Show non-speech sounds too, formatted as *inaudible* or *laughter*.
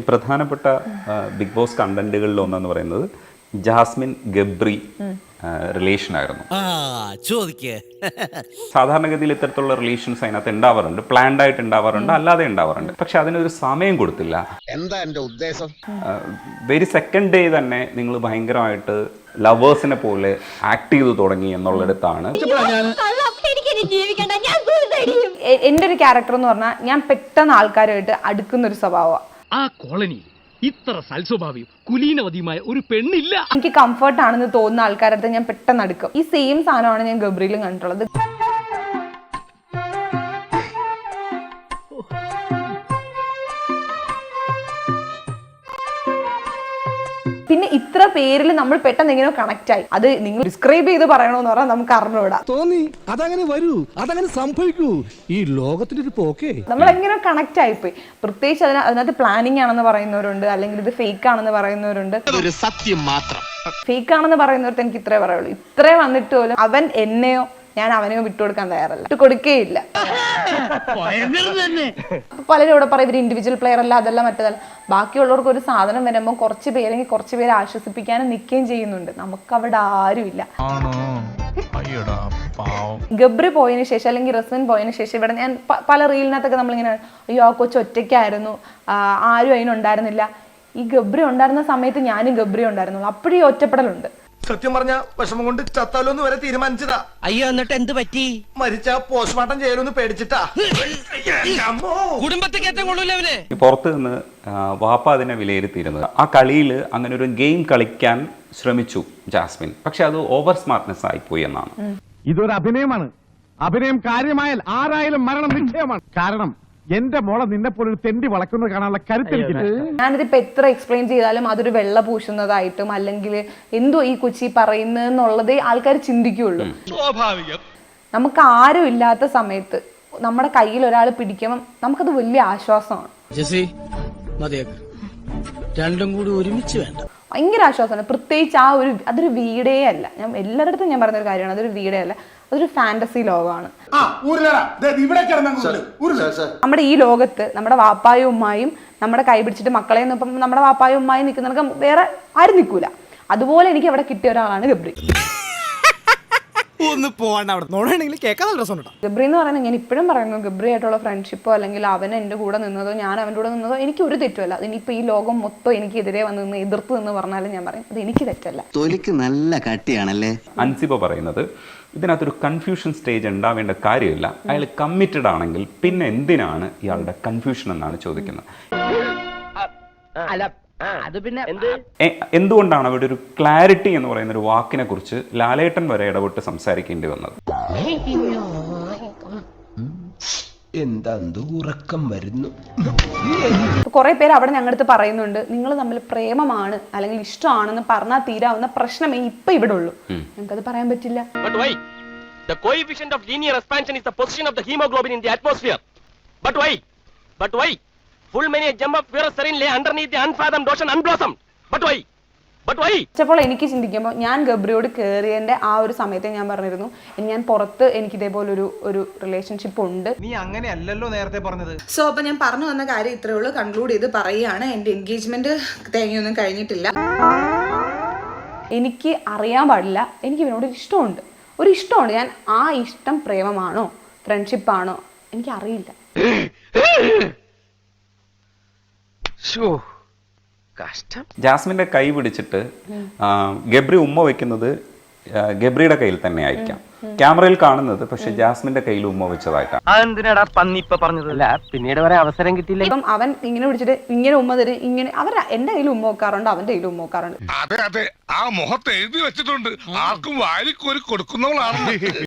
ഈ പ്രധാനപ്പെട്ട big boss കണ്ടന്റുകളിൽ ഒന്നെന്ന് പറയുന്നത് ജാസ്മിൻ ഗബ്രി റിലേഷൻ ആയിരുന്നു. ആ ചോദിക്കേ. സാധാരണഗതിയിൽ ഇത്തരത്തിലുള്ള റിലേഷൻസ് അതിനകത്ത് ഉണ്ടാവാറുണ്ട്. പ്ലാൻഡ് ആയിട്ട് ഉണ്ടാവാറുണ്ട് അല്ലാതെ ഉണ്ടാവാറുണ്ട്. പക്ഷെ അതിനൊരു സമയം കൊടുത്തില്ല. എന്താ എന്റെ ഉദ്ദേശം? വെരി സെക്കൻഡ് ഡേ തന്നെ നിങ്ങൾ ഭയങ്കരമായിട്ട് ലവേഴ്സിനെ പോലെ ആക്ട് ചെയ്തു തുടങ്ങി എന്നുള്ളിടത്താണ്. എന്റെ എന്റെ ഒരു ക്യാരക്ടർ എന്ന് പറഞ്ഞാൽ ഞാൻ പെട്ടെന്ന് ആൾക്കാരുമായിട്ട് അടുക്കുന്ന ഒരു സ്വഭാവമാണ് ആ കോളനിയിൽ ഇത്ര സൽസ്വഭാവിയും കുലീനവതിയുമായ ഒരു പെണ്ണില്ല. എനിക്ക് കംഫർട്ട് ആണെന്ന് തോന്നുന്ന ആൾക്കാരുടെ ഞാൻ പെട്ടെന്ന് അടുക്കും. ഈ സെയിം സാധനമാണ് ഞാൻ ഗബ്രിയിലും കണ്ടിട്ടുള്ളത്. പിന്നെ ഇത്ര പേരിൽ നമ്മൾ പെട്ടെന്ന് എങ്ങനെയോ കണക്ട് ആയി. അത് നിങ്ങൾ ഡിസ്ക്രൈബ് ചെയ്ത് പറയണമെന്ന് പറഞ്ഞാൽ നമുക്ക് അറിഞ്ഞൂടാ. തോന്നി അതങ്ങനെ വരൂ അതങ്ങനെ സംഭവിക്കൂ. ഈ ലോകത്തിന്റെ ഒരു പോക്കേ. നമ്മൾ എങ്ങനെ കണക്ട് ആയിപ്പോയി പ്രത്യേകിച്ച് അതിന് അതിനകത്ത് പ്ലാനിങ് ആണെന്ന് പറയുന്നവരുണ്ട് അല്ലെങ്കിൽ ഇത് ഫേക്ക് ആണെന്ന് പറയുന്നവരുണ്ട്. സത്യം മാത്രം. ഫേക്ക് ആണെന്ന് പറയുന്നവർക്ക് എനിക്ക് ഇത്രേ പറയുള്ളൂ. ഇത്രേ വന്നിട്ട് പോലും അവൻ എന്നെയോ ഞാൻ അവനെ വിട്ടുകൊടുക്കാൻ തയ്യാറല്ല. വിട്ടു കൊടുക്കേയില്ല. പലരും ഇവിടെ പറയും ഇവർ ഇൻഡിവിജ്വൽ പ്ലെയർ അല്ല അതല്ല മറ്റേതല്ല. ബാക്കിയുള്ളവർക്ക് ഒരു സാധനം വരുമ്പോൾ കുറച്ച് പേരെങ്കിൽ കുറച്ച് പേരെ ആശ്വസിപ്പിക്കാനും നിൽക്കുകയും ചെയ്യുന്നുണ്ട്. നമുക്ക് അവിടെ ആരുമില്ല. ഗബ്രി പോയതിനു ശേഷം അല്ലെങ്കിൽ റസ്മിൻ പോയതിനു ശേഷം ഇവിടെ ഞാൻ പല റീലിനകത്തൊക്കെ നമ്മളിങ്ങനെ അയ്യോ ആ കൊച്ചു ഒറ്റയ്ക്കായിരുന്നു. ആരും അതിനുണ്ടായിരുന്നില്ല. ഈ ഗബ്രി ഉണ്ടായിരുന്ന സമയത്ത് ഞാനും ഗബ്രി ഉണ്ടായിരുന്നുള്ളൂ അപ്പോഴും ഈ ഒറ്റപ്പെടലുണ്ട്. സത്യം പറഞ്ഞ വിഷമം കൊണ്ട് ചത്താലോന്ന് വരെ തീരുമാനിച്ചതാ. അയ്യോ എന്നിട്ട് എന്ത് പറ്റി? മരിച്ച പോസ്റ്റ്മോർട്ടം ചെയ്യലൊന്ന് പേടിച്ചിട്ടാ. അമ്മോ. കുടുംബത്തെ കയറ്റം കൊള്ളൂല അവന്? പുറത്ത് നിന്ന് വാപ്പ അതിനെ വിലയിരുത്തിയിരുന്നത്. ആ കളിയിൽ അങ്ങനെ ഒരു ഗെയിം കളിക്കാൻ ശ്രമിച്ചു ജാസ്മിൻ. പക്ഷെ അത് ഓവർ സ്മാർട്ട്നെസ് ആയി പോയി എന്നാണ്. ഇതൊരു അഭിനയമാണ്. അഭിനയം കാര്യമായാൽ ആരായാലും മരണം നിശ്ചയമാണ്. കാരണം എന്റെ മോളെ നിന്നെ പോലെ ഒരു തെണ്ടി വളക്കുന്നത് കാണാനുള്ള കരുത്തെനിക്കില്ല. ഞാനിതിപ്പോ എത്ര എക്സ്പ്ലെയിൻ ചെയ്താലും അതൊരു വെള്ള പൂശുന്നതായിട്ടും അല്ലെങ്കിൽ എന്തോ ഈ കൊച്ചി പറയുന്നതെന്നുള്ളതേ ആൾക്കാർ ചിന്തിക്കുള്ളൂ. നമുക്ക് ആരും ഇല്ലാത്ത സമയത്ത് നമ്മുടെ കയ്യിൽ ഒരാൾ പിടിക്കുമ്പം നമുക്കത് വലിയ ആശ്വാസമാണ്. ജസി മതിയാക്ക്. രണ്ടും കൂടി ഒരുമിച്ച് വേണ്ട. ഭയങ്കര ആശ്വാസമാണ്. പ്രത്യേകിച്ച് ആ ഒരു അതൊരു വീടേ അല്ല. ഞാൻ എല്ലായിടത്തും ഞാൻ പറഞ്ഞൊരു കാര്യമാണ്. അതൊരു വീടേ അല്ല. അതൊരു ഫാന്റസി ലോകമാണ്. നമ്മുടെ ഈ ലോകത്ത് നമ്മുടെ വാപ്പായും ഉമ്മായും നമ്മുടെ കൈ പിടിച്ചിട്ട് മക്കളെ ഇപ്പം നമ്മുടെ വാപ്പായും ഉമ്മായും നിൽക്കുന്നവർക്ക് വേറെ ആരും നിൽക്കൂല. അതുപോലെ എനിക്ക് അവിടെ കിട്ടിയ ഒരാളാണ് ഗബ്രി. ഒന്ന് പോവാണ്ട് അവിടെ. നോടാണെങ്കിൽ കേൾക്കാൻ നല്ല രസമുണ്ടോ ഗബ്രി എന്ന് പറയുന്നത് ഞാൻ ഇപ്പോഴും പറയുന്നു ഗബ്രി ആയിട്ടുള്ള ഫ്രണ്ട്ഷിപ്പോ അല്ലെങ്കിൽ അവൻ എന്റെ കൂടെ നിന്നതോ ഞാൻ അവന്റെ കൂടെ നിന്നതോ എനിക്ക് ഒരു തെറ്റുമല്ല. അതിനിപ്പോ ഈ ലോകം മൊത്തം എനിക്കെതിരെ വന്ന് നിന്ന് എതിർത്ത് നിന്ന് പറഞ്ഞാലും ഞാൻ പറയും. അത് എനിക്ക് തെറ്റല്ല. തൊലിക്ക് നല്ല കട്ടിയാണല്ലേ? അൻസിബ പറയുന്നത് ഇതിനകത്തൊരു കൺഫ്യൂഷൻ സ്റ്റേജ് ഉണ്ടാവേണ്ട കാര്യമില്ല. അയാൾ കമ്മിറ്റഡ് ആണെങ്കിൽ പിന്നെ എന്തിനാണ് ഇയാളുടെ കൺഫ്യൂഷൻ എന്നാണ് ചോദിക്കുന്നത്? എ- എന്തുകൊണ്ടാണ് അവിടെ ഒരു ക്ലാരിറ്റി എന്ന് പറയുന്ന ഒരു വാക്കിനെ കുറിച്ച് ലാലേട്ടൻ വരെ ഇടപെട്ട് സംസാരിക്കേണ്ടി വന്നത് എന്താ ഉറക്കം വരുന്നു കുറെ പേര് അവിടെ ഞങ്ങളുടെ പറയുന്നുണ്ട് നിങ്ങൾ തമ്മിൽ പ്രേമമാണ് അല്ലെങ്കിൽ ഇഷ്ടമാണെന്ന് പറഞ്ഞാൽ തീരാവുന്ന പ്രശ്നമേ ഇപ്പൊ ഇവിടെ ഉള്ളൂ ഞങ്ങൾക്കത് പറയാൻ പറ്റില്ല But why? The coefficient of linear expansion is the position of the hemoglobin in the atmosphere. But why? But why? Full many a gem of pure serene lay underneath the unfathomed ocean unblossomed. But why? But why? ചിലപ്പോൾ എനിക്ക് ചിന്തിക്കുമ്പോൾ ഞാൻ ഗബ്രിയോട് കയറിയതിന്റെ ആ ഒരു സമയത്ത് ഞാൻ പറഞ്ഞിരുന്നു. ഞാൻ പുറത്ത് എനിക്ക് ഇതേപോലെ ഒരു ഒരു റിലേഷൻഷിപ്പ് ഉണ്ട്. നീ അങ്ങനെയല്ലല്ലോ നേരത്തെ പറഞ്ഞത്. സോ അപ്പൊ ഞാൻ പറഞ്ഞു വന്ന കാര്യം ഇത്രയേ ഉള്ളൂ. കൺക്ലൂഡ് ചെയ്ത് പറയുകയാണ്. എന്റെ എൻഗേജ്മെന്റ് തേങ്ങയൊന്നും കഴിഞ്ഞിട്ടില്ല. എനിക്ക് അറിയാൻ പാടില്ല. എനിക്ക് ഇവനോട് ഒരു ഇഷ്ടമുണ്ട്. ഒരു ഇഷ്ടമുണ്ട്. ഞാൻ ആ ഇഷ്ടം പ്രേമമാണോ ഫ്രണ്ട്ഷിപ്പാണോ എനിക്ക് *gasps* അറിയില്ല ജാസ്മിന്റെ കൈ പിടിച്ചിട്ട് ഗബ്രി ഉമ്മ വെക്കുന്നത് ഗബ്രിയുടെ കയ്യിൽ തന്നെ ആയിരിക്കാം. ക്യാമറയിൽ കാണുന്നത് പക്ഷെ ജാസ്മിന്റെ കയ്യിൽ ഉമ്മ വെച്ചതായിട്ടാണ്. അതെന്തിനാടാ പന്നി ഇപ്പൊ പറഞ്ഞതല്ല പിന്നീട് വരെ അവസരം കിട്ടിയില്ല? ഇപ്പം അവൻ ഇങ്ങനെ പിടിച്ചിട്ട് ഇങ്ങനെ ഉമ്മ തരും ഇങ്ങനെ അവർ എന്റെ കയ്യിൽ ഉമ്മ വെക്കാറുണ്ട് അവന്റെ കയ്യിൽ ഉമ്മ വെക്കാറുണ്ട്. അതെ അതെ. ആ മുഖത്ത് എഴുതി വെച്ചിട്ടുണ്ട്. ആർക്കും വാരിക്കോരി കൊടുക്കുന്നവളാണ്.